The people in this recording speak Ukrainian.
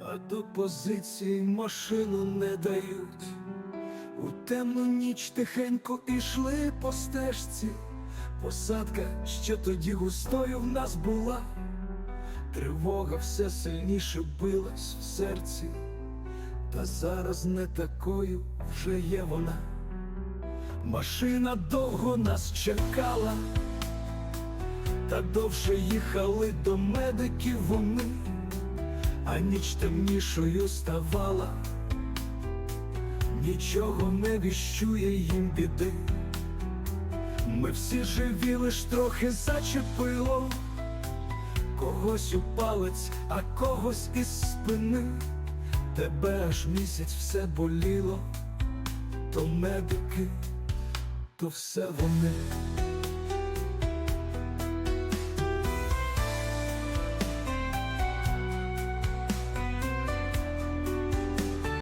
а до позиції машину не дають. У темну ніч тихенько ішли по стежці, посадка, що тоді густою в нас була, тривога все сильніше билась в серці, та зараз не такою вже є вона. Машина довго нас чекала, та довше їхали до медиків вони, а ніч темнішою ставала, нічого не віщує їм біди. Ми всі живі, лиш трохи зачепило, когось у палець, а когось із спини. Тебе аж місяць все боліло, то медики, то все вони.